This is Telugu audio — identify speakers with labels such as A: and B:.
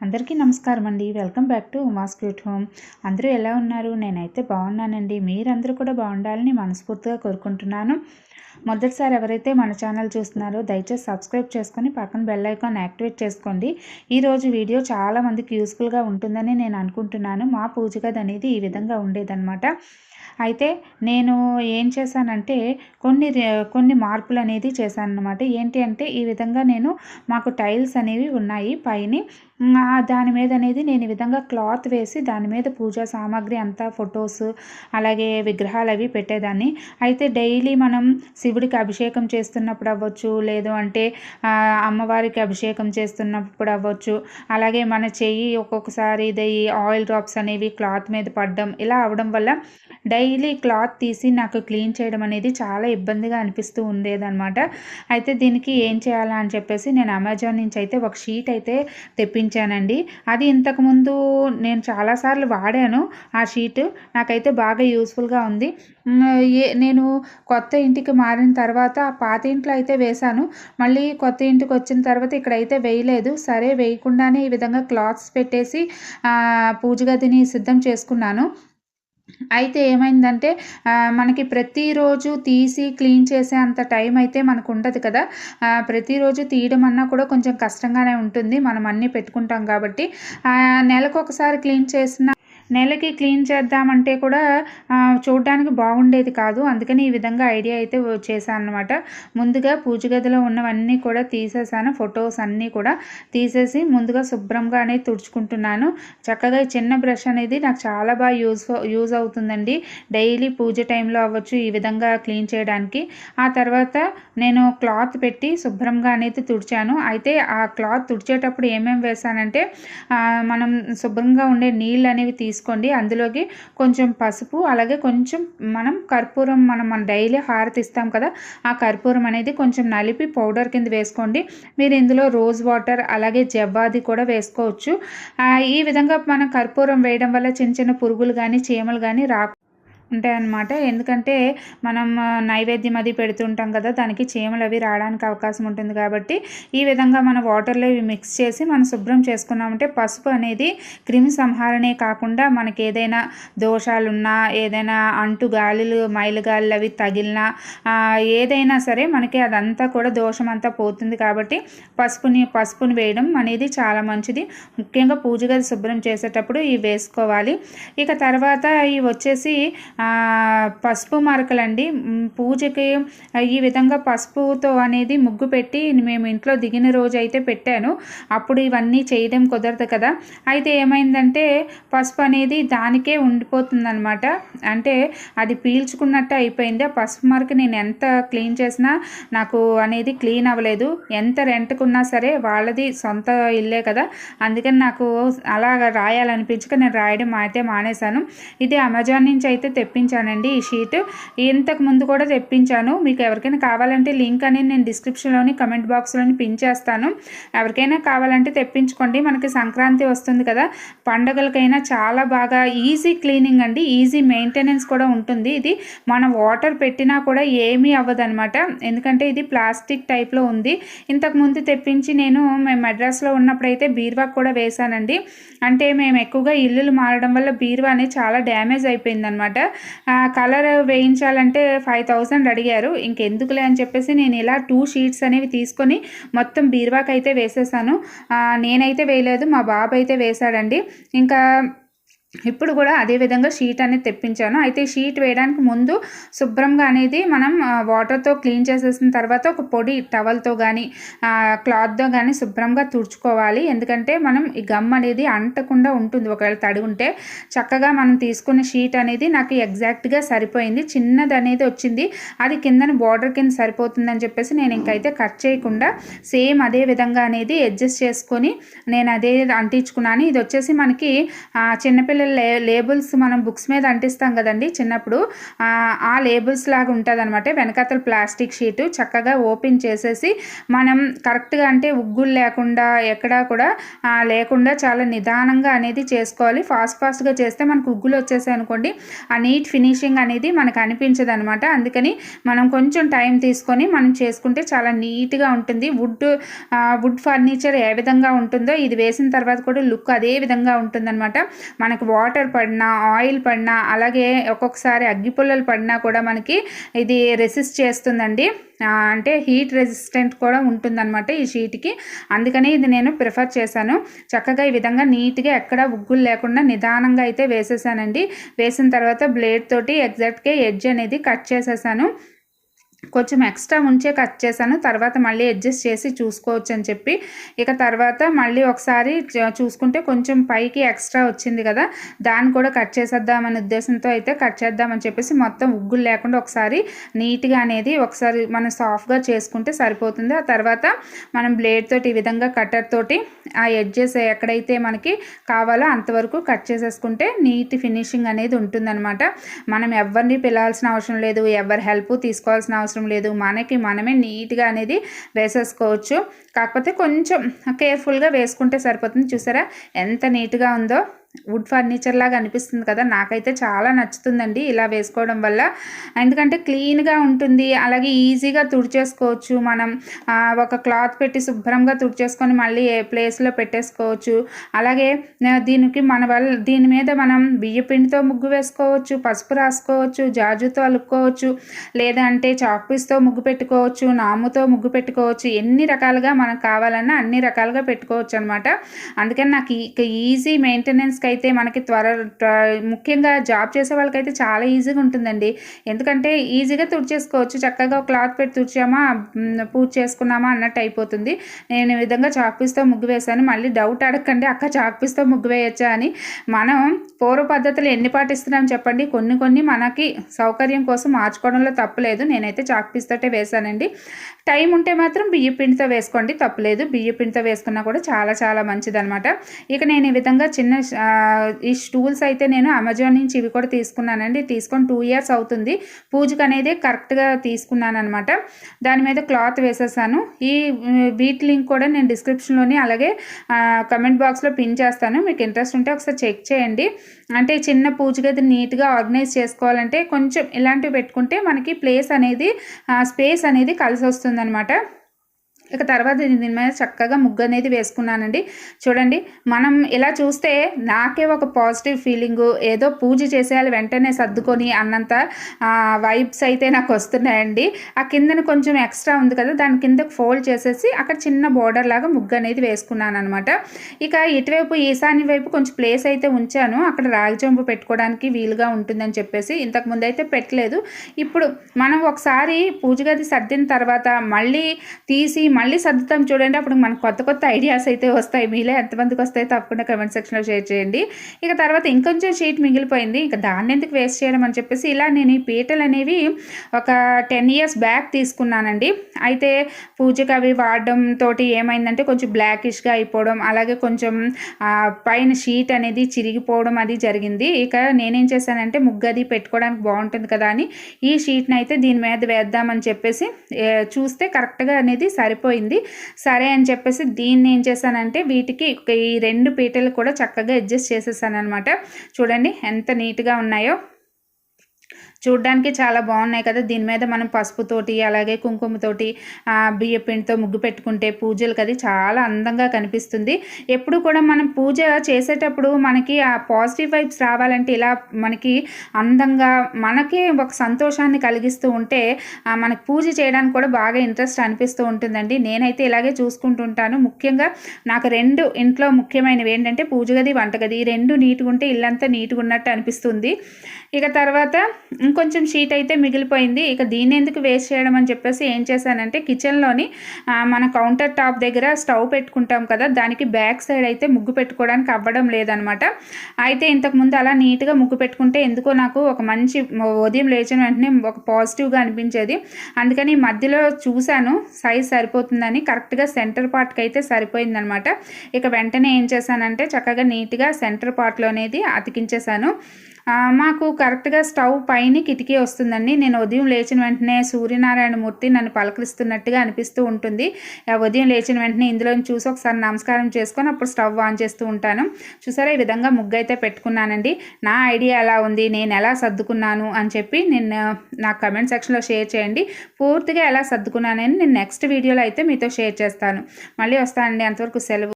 A: అందరికీ నమస్కారం అండి. Welcome back to Uma's cute home. అందరూ ఎలా ఉన్నారు? నేనైతే బాగున్నానండి. మీరందరూ కూడా బాగుండాలని మనస్ఫూర్తిగా కోరుకుంటున్నాను. మొదటిసారి ఎవరైతే మన ఛానల్ చూస్తున్నారో దయచేసి సబ్స్క్రైబ్ చేసుకొని పక్కన బెల్ ఐకాన్ యాక్టివేట్ చేసుకోండి. ఈరోజు వీడియో చాలా మందికి యూస్ఫుల్గా ఉంటుందని నేను అనుకుంటున్నాను. మా పూజ గది అనేది ఈ విధంగా ఉండేదన్నమాట. అయితే నేను ఏం చేశానంటే కొన్ని కొన్ని మార్పులు అనేది చేశాను అనమాట ఏంటి అంటే ఈ విధంగా నేను మాకు టైల్స్ అనేవి ఉన్నాయి పైన. దాని మీద అనేది నేను ఈ విధంగా క్లాత్ వేసి దాని మీద పూజా సామాగ్రి అంతా ఫొటోస్ అలాగే విగ్రహాలు అవి పెట్టేదాన్ని. అయితే డైలీ మనం శివుడికి అభిషేకం చేస్తున్నప్పుడు అవ్వచ్చు లేదు అంటే అమ్మవారికి అభిషేకం చేస్తున్నప్పుడు అవ్వచ్చు. అలాగే మన చెయ్యి ఒక్కొక్కసారి ఇది ఆయిల్ డ్రాప్స్ అనేవి క్లాత్ మీద పడడం ఇలా అవడం వల్ల డైలీ క్లాత్ తీసి నాకు క్లీన్ చేయడం అనేది చాలా ఇబ్బందిగా అనిపిస్తూ ఉండేదన్నమాట. అయితే దీనికి ఏం చేయాలా అని చెప్పేసి నేను అమెజాన్ నుంచి అయితే ఒక షీట్ అయితే తెప్పించానండి. అది ఇంతకుముందు నేను చాలాసార్లు వాడాను ఆ షీట్. నాకైతే బాగా యూస్ఫుల్గా ఉంది. ఏ నేను కొత్త ఇంటికి మారిన తర్వాత పాత ఇంట్లో అయితే వేశాను. మళ్ళీ కొత్త ఇంటికి వచ్చిన తర్వాత ఇక్కడైతే వేయలేదు. సరే వేయకుండానే ఈ విధంగా క్లాత్స్ పెట్టేసి పూజ గదిని సిద్ధం చేసుకున్నాను. అయితే ఏమైందంటే మనకి ప్రతిరోజు తీసి క్లీన్ చేసే అంత టైం అయితే మనకు ఉండదు కదా ప్రతిరోజు తీయడం అన్నా కూడా కొంచెం కష్టంగానే ఉంటుంది. మనం అన్నీ పెట్టుకుంటాం కాబట్టి నెలకు ఒకసారి క్లీన్ చేసిన నెలకి క్లీన్ చేద్దామంటే కూడా చూడడానికి బాగుండేది కాదు. అందుకని ఈ విధంగా ఐడియా అయితే చేశాను అనమాట ముందుగా పూజ గదిలో ఉన్నవన్నీ కూడా తీసేసాను ఫొటోస్ అన్నీ కూడా తీసేసి ముందుగా శుభ్రంగా అనేది తుడుచుకుంటున్నాను. చక్కగా చిన్న బ్రష్ అనేది నాకు చాలా బాగా యూజ్ యూజ్ అవుతుందండి. డైలీ పూజ టైంలో అవ్వచ్చు ఈ విధంగా క్లీన్ చేయడానికి. ఆ తర్వాత నేను క్లాత్ పెట్టి శుభ్రంగా అనేది తుడిచాను. అయితే ఆ క్లాత్ తుడిచేటప్పుడు ఏమేమి వేసానంటే మనం శుభ్రంగా ఉండే నీళ్ళు అనేవి తీసి తీసుకోండి. అందులోకి కొంచెం పసుపు అలాగే కొంచెం మనం కర్పూరం మనం మన డైలీ హారతి ఇస్తాం కదా ఆ కర్పూరం అనేది కొంచెం నలిపి పౌడర్ కింద వేసుకోండి. మీరు ఇందులో రోజ్ వాటర్ అలాగే జవ్వాది కూడా వేసుకోవచ్చు. ఈ విధంగా మనం కర్పూరం వేయడం వల్ల చిన్న చిన్న పురుగులు కానీ చీమలు కానీ రాకు ఉంటాయన్నమాట ఎందుకంటే మనం నైవేద్యం అది పెడుతుంటాం కదా దానికి చీమలు అవి రావడానికి అవకాశం ఉంటుంది కాబట్టి ఈ విధంగా మన వాటర్లో ఇవి మిక్స్ చేసి మనం శుభ్రం చేసుకున్నామంటే పసుపు అనేది క్రిమి సంహారణే కాకుండా మనకి ఏదైనా దోషాలున్నా ఏదైనా అంటు గాలులు మైలు గాలులు అవి తగిలినా ఏదైనా సరే మనకి అదంతా కూడా దోషం అంతా పోతుంది కాబట్టి పసుపుని పసుపుని వేయడం అనేది చాలా మంచిది. ముఖ్యంగా పూజ గది శుభ్రం చేసేటప్పుడు ఇవి వేసుకోవాలి. ఇక తర్వాత ఇవి వచ్చేసి పసుపు మరకలండి. పూజకి ఈ విధంగా పసుపుతో అనేది ముగ్గు పెట్టి మేము ఇంట్లో దిగిన రోజు అయితే పెట్టాను. అప్పుడు ఇవన్నీ చేయడం కుదరదు కదా. అయితే ఏమైందంటే పసుపు అనేది దానికే ఉండిపోతుందనమాట అంటే అది పీల్చుకున్నట్టు అయిపోయింది. ఆ పసుపు మరక నేను ఎంత క్లీన్ చేసినా నాకు అనేది క్లీన్ అవ్వలేదు. ఎంత రెంట్కున్నా సరే వాళ్ళది సొంత ఇల్లే కదా. అందుకని నాకు అలాగ రాయాలనిపించక నేను రాయడం అయితే మానేశాను. ఇది అమెజాన్ నుంచి అయితే తెప్పించానండి ఈ షీట్. ఇంతకు ముందు కూడా తెప్పించాను. మీకు ఎవరికైనా కావాలంటే లింక్ అనేది నేను డిస్క్రిప్షన్లోని కమెంట్ బాక్స్లోని పిన్ చేస్తాను. ఎవరికైనా కావాలంటే తెప్పించుకోండి. మనకి సంక్రాంతి వస్తుంది కదా. పండగలకైనా చాలా బాగా ఈజీ క్లీనింగ్ అండి. ఈజీ మెయింటెనెన్స్ కూడా ఉంటుంది. ఇది మనం వాటర్ పెట్టినా కూడా ఏమీ అవ్వదనమాట ఎందుకంటే ఇది ప్లాస్టిక్ టైప్లో ఉంది. ఇంతకుముందు తెప్పించి నేను మేము మెడ్రాస్లో ఉన్నప్పుడైతే బీర్వా కూడా వేశానండి. అంటే మేము ఎక్కువగా ఇల్లులు మారడం వల్ల బీర్వా అనేది చాలా డ్యామేజ్ అయిపోయిందనమాట కలర్ వేయించాలంటే ఫైవ్ థౌజండ్ అడిగారు. ఇంకెందుకులే అని చెప్పేసి నేను ఇలా టూ షీట్స్ అనేవి తీసుకొని మొత్తం బీర్వాక్ అయితే వేసేసాను నేనైతే వేయలేదు మా బాబు అయితే వేశాడండి. ఇంకా ఇప్పుడు కూడా అదే విధంగా షీట్ అనేది తెప్పించాను. అయితే షీట్ వేయడానికి ముందు శుభ్రంగా అనేది మనం వాటర్తో క్లీన్ చేసేసిన తర్వాత ఒక పొడి టవల్తో కానీ క్లాత్తో కానీ శుభ్రంగా తుడుచుకోవాలి. ఎందుకంటే మనం ఈ గమ్ అనేది అంటకుండా ఉంటుంది. ఒకవేళ తడి ఉంటే చక్కగా మనం తీసుకున్న షీట్ అనేది నాకు ఎగ్జాక్ట్గా సరిపోయింది. చిన్నది అనేది వచ్చింది. అది కిందన బార్డర్ కింద సరిపోతుందని చెప్పేసి నేను ఇంకైతే కట్ చేయకుండా సేమ్ అదే విధంగా అనేది అడ్జస్ట్ చేసుకొని నేను అదే అంటించుకున్నాను. ఇది వచ్చేసి మనకి చిన్నపిల్ల లే లేబుల్స్ మనం బుక్స్ మీద అంటిస్తాం కదండి చిన్నప్పుడు ఆ లేబుల్స్ లాగా ఉంటుంది అనమాట వెనకాతల ప్లాస్టిక్ షీటు చక్కగా ఓపెన్ చేసేసి మనం కరెక్ట్గా అంటే ఉగ్గులు లేకుండా ఎక్కడా కూడా లేకుండా చాలా నిదానంగా అనేది చేసుకోవాలి. ఫాస్ట్ ఫాస్ట్గా చేస్తే మనకు ఉగ్గులు వచ్చేసాయి అనుకోండి ఆ నీట్ ఫినిషింగ్ అనేది మనకు అనిపించదు అనమాట అందుకని మనం కొంచెం టైం తీసుకొని మనం చేసుకుంటే చాలా నీట్గా ఉంటుంది. వుడ్ వుడ్ ఫర్నిచర్ ఏ విధంగా ఉంటుందో ఇది వేసిన తర్వాత కూడా లుక్ అదే విధంగా ఉంటుందన్నమాట. మనకు వాటర్ పడినా ఆయిల్ పడినా అలాగే ఒక్కొక్కసారి అగ్గిపుల్లలు పడినా కూడా మనకి ఇది రెసిస్ట్ చేస్తుందండి. అంటే హీట్ రెసిస్టెంట్ కూడా ఉంటుందన్నమాట ఈ షీట్కి అందుకని ఇది నేను ప్రిఫర్ చేశాను. చక్కగా ఈ విధంగా నీట్గా ఎక్కడ ఉగ్గులు లేకుండా నిదానంగా అయితే వేసేసానండి. వేసిన తర్వాత బ్లేడ్ తోటి ఎగ్జాక్ట్గా ఎడ్జ్ అనేది కట్ చేసేసాను. కొంచెం ఎక్స్ట్రా ఉంచే కట్ చేశాను. తర్వాత మళ్ళీ అడ్జస్ట్ చేసి చూసుకోవచ్చు అని చెప్పి. ఇక తర్వాత మళ్ళీ ఒకసారి చూసుకుంటే కొంచెం పైకి ఎక్స్ట్రా వచ్చింది కదా. దాన్ని కూడా కట్ చేసేద్దామనే ఉద్దేశంతో అయితే కట్ చేద్దామని చెప్పేసి మొత్తం ఉగ్గులు లేకుండా ఒకసారి నీట్గా అనేది ఒకసారి మనం సాఫ్ట్గా చేసుకుంటే సరిపోతుంది. ఆ తర్వాత మనం బ్లేడ్ తోటి ఈ విధంగా కట్టర్ తోటి ఆ ఎడ్జెస్ ఎక్కడైతే మనకి కావాలో అంతవరకు కట్ చేసేసుకుంటే నీట్ ఫినిషింగ్ అనేది ఉంటుందన్నమాట. మనం ఎవరిని పిలాల్సిన అవసరం లేదు. ఎవరి హెల్ప్ తీసుకోవాల్సిన అవసరం అవసరం లేదు. మనకి మనమే నీట్గా అనేది వేసేసుకోవచ్చు. కాకపోతే కొంచెం కేర్ఫుల్గా వేసుకుంటే సరిపోతుంది. చూసారా? ఎంత నీట్గా ఉందో. వుడ్ ఫర్నిచర్ లాగా అనిపిస్తుంది కదా. నాకైతే చాలా నచ్చుతుందండి ఇలా వేసుకోవడం వల్ల. ఎందుకంటే క్లీన్గా ఉంటుంది. అలాగే ఈజీగా తుడిచేసుకోవచ్చు మనం. ఒక క్లాత్ పెట్టి శుభ్రంగా తుడిచేసుకొని మళ్ళీ ఏ ప్లేస్లో పెట్టేసుకోవచ్చు. అలాగే దీనికి మన వల్ల దీని మీద మనం బియ్యపిండితో ముగ్గు వేసుకోవచ్చు పసుపు రాసుకోవచ్చు జాజుతో అలుక్కోవచ్చు లేదంటే చాక్పీస్తో ముగ్గు పెట్టుకోవచ్చు నాముతో ముగ్గు పెట్టుకోవచ్చు. ఎన్ని రకాలుగా మనకు కావాలన్నా అన్ని రకాలుగా పెట్టుకోవచ్చు అనమాట అందుకని నాకు ఈజీ మెయింటెనెన్స్ వర్క్స్కి అయితే మనకి త్వర ముఖ్యంగా జాబ్ చేసే వాళ్ళకైతే చాలా ఈజీగా ఉంటుందండి. ఎందుకంటే ఈజీగా తుడిచేసుకోవచ్చు. చక్కగా క్లాత్ పెట్టి తుడిచామా పూజ చేసుకున్నామా అన్నట్టు అయిపోతుంది. నేను ఈ విధంగా చాక్పీస్తో ముగ్గు వేశాను. మళ్ళీ డౌట్ అడగండి అక్క చాక్పీస్తో ముగ్గు వేయచ్చా అని. మనం పూర్వ పద్ధతులు ఎన్ని పాటిస్తున్నాం చెప్పండి. కొన్ని కొన్ని మనకి సౌకర్యం కోసం మార్చుకోవడంలో తప్పులేదు నేనైతే చాక్పీస్తోటే వేశానండి. టైం ఉంటే మాత్రం బియ్య పిండితో వేసుకోండి. తప్పులేదు బియ్య పిండితో వేసుకున్నా కూడా చాలా చాలా మంచిదనమాట ఇక నేను ఈ విధంగా చిన్న ఈ స్టూల్స్ అయితే నేను అమెజాన్ నుంచి ఇవి కూడా తీసుకున్నానండి. తీసుకొని టూ ఇయర్స్ అవుతుంది. పూజకు అనేది కరెక్ట్గా తీసుకున్నాను అనమాట దాని మీద క్లాత్ వేసేసాను. ఈ వీటి లింక్ కూడా నేను డిస్క్రిప్షన్లోని అలాగే కమెంట్ బాక్స్లో పిన్ చేస్తాను. మీకు ఇంట్రెస్ట్ ఉంటే ఒకసారి చెక్ చేయండి. అంటే చిన్న పూజ గది నీట్గా ఆర్గనైజ్ చేసుకోవాలంటే కొంచెం ఇలాంటివి పెట్టుకుంటే మనకి ప్లేస్ అనేది స్పేస్ అనేది కలిసి వస్తుందన్నమాట ఇక తర్వాత దీని మీద చక్కగా ముగ్గు అనేది వేసుకున్నానండి. చూడండి మనం ఇలా చూస్తే నాకే ఒక పాజిటివ్ ఫీలింగు ఏదో పూజ చేసేయాలి వెంటనే సర్దుకొని అన్నంత వైబ్స్ అయితే నాకు వస్తున్నాయండి. ఆ కిందన కొంచెం ఎక్స్ట్రా ఉంది కదా దాని కింద ఫోల్డ్ చేసేసి అక్కడ చిన్న బోర్డర్ లాగా ముగ్గు అనేది వేసుకున్నాను అనమాట ఇక ఇటువైపు ఈశాన్య వైపు కొంచెం ప్లేస్ అయితే ఉంచాను. అక్కడ రాగి పెట్టుకోవడానికి వీలుగా ఉంటుందని చెప్పేసి ఇంతకు ముందు అయితే పెట్టలేదు. ఇప్పుడు మనం ఒకసారి పూజ గది సర్దిన తర్వాత మళ్ళీ తీసి మళ్ళీ సర్దుతాం చూడండి. అప్పుడు మనకు కొత్త కొత్త ఐడియాస్ అయితే వస్తాయి. మీలే ఎంతమందికి వస్తాయి తప్పకుండా కమెంట్ సెక్షన్లో షేర్ చేయండి. ఇక తర్వాత ఇంకొంచెం షీట్ మిగిలిపోయింది. ఇంకా దాన్ని ఎందుకు వేస్ట్ చేయడం అని చెప్పేసి ఇలా నేను ఈ పీటలు అనేవి ఒక టెన్ ఇయర్స్ బ్యాక్ తీసుకున్నానండి. అయితే పూజకి అవి వాడడం తోటి ఏమైందంటే కొంచెం బ్లాకిష్గా అయిపోవడం అలాగే కొంచెం పైన షీట్ అనేది చిరిగిపోవడం అది జరిగింది. ఇక నేనేం చేశానంటే ముగ్గది పెట్టుకోవడానికి బాగుంటుంది కదా అని ఈ షీట్ని అయితే దీని మీద వేద్దామని చెప్పేసి చూస్తే కరెక్ట్గా అనేది సరిపో అయిపోయింది సరే అని చెప్పేసి దీన్ని ఏం చేశానంటే వీటికి ఈ రెండు పీటలు కూడా చక్కగా అడ్జస్ట్ చేసేసాను అనమాట చూడండి ఎంత నీట్గా ఉన్నాయో. చూడ్డానికి చాలా బాగున్నాయి కదా. దీని మీద మనం పసుపుతోటి అలాగే కుంకుమతోటి బియ్య పిండితో ముగ్గు పెట్టుకుంటే పూజలు అది చాలా అందంగా కనిపిస్తుంది. ఎప్పుడు కూడా మనం పూజ చేసేటప్పుడు మనకి ఆ పాజిటివ్ వైబ్స్ రావాలంటే ఇలా మనకి అందంగా మనకి ఒక సంతోషాన్ని కలిగిస్తూ ఉంటే మనకి పూజ చేయడానికి కూడా బాగా ఇంట్రెస్ట్ అనిపిస్తూ ఉంటుందండి. నేనైతే ఇలాగే చూసుకుంటుంటాను. ముఖ్యంగా నాకు రెండు ఇంట్లో ముఖ్యమైనవి ఏంటంటే పూజ గది వంటగది రెండు నీట్గా ఉంటే ఇల్లంతా నీట్గా ఉన్నట్టు అనిపిస్తుంది. ఇక తర్వాత ఇంకొంచెం షీట్ అయితే మిగిలిపోయింది. ఇక దీన్ని ఎందుకు వేస్ట్ చేయడం అని చెప్పేసి ఏం చేశానంటే కిచెన్లోని మన కౌంటర్ టాప్ దగ్గర స్టవ్ పెట్టుకుంటాం కదా దానికి బ్యాక్ సైడ్ అయితే ముగ్గు పెట్టుకోవడానికి అవ్వడం లేదనమాట. అయితే ఇంతకుముందు అలా నీట్గా ముగ్గు పెట్టుకుంటే ఎందుకో నాకు ఒక మంచి ఉదయం లేచిన వెంటనే ఒక పాజిటివ్గా అనిపించేది. అందుకని మధ్యలో చూశాను సైజ్ సరిపోతుందని కరెక్ట్గా సెంటర్ పార్ట్కి అయితే సరిపోయిందనమాట. ఇక వెంటనే ఏం చేశానంటే చక్కగా నీట్గా సెంటర్ పార్ట్లో అనేది అతికించేశాను. మాకు కరెక్ట్గా స్టవ్ పైన కిటికీ వస్తుందండి. నేను ఉదయం లేచిన వెంటనే సూర్యనారాయణ మూర్తి నన్ను పలకరిస్తున్నట్టుగా అనిపిస్తూ ఉంటుంది. ఉదయం లేచిన వెంటనే ఇందులో చూసి ఒకసారి నమస్కారం చేసుకొని అప్పుడు స్టవ్ ఆన్ చేస్తూ ఉంటాను. చూసారా ఈ విధంగా ముగ్గు అయితే పెట్టుకున్నానండి. నా ఐడియా ఎలా ఉంది నేను ఎలా సర్దుకున్నాను అని చెప్పి నేను నా కమెంట్ సెక్షన్లో షేర్ చేయండి. పూర్తిగా ఎలా సర్దుకున్నానని నేను నెక్స్ట్ వీడియోలో అయితే మీతో షేర్ చేస్తాను. మళ్ళీ వస్తానండి. అంతవరకు సెలవు.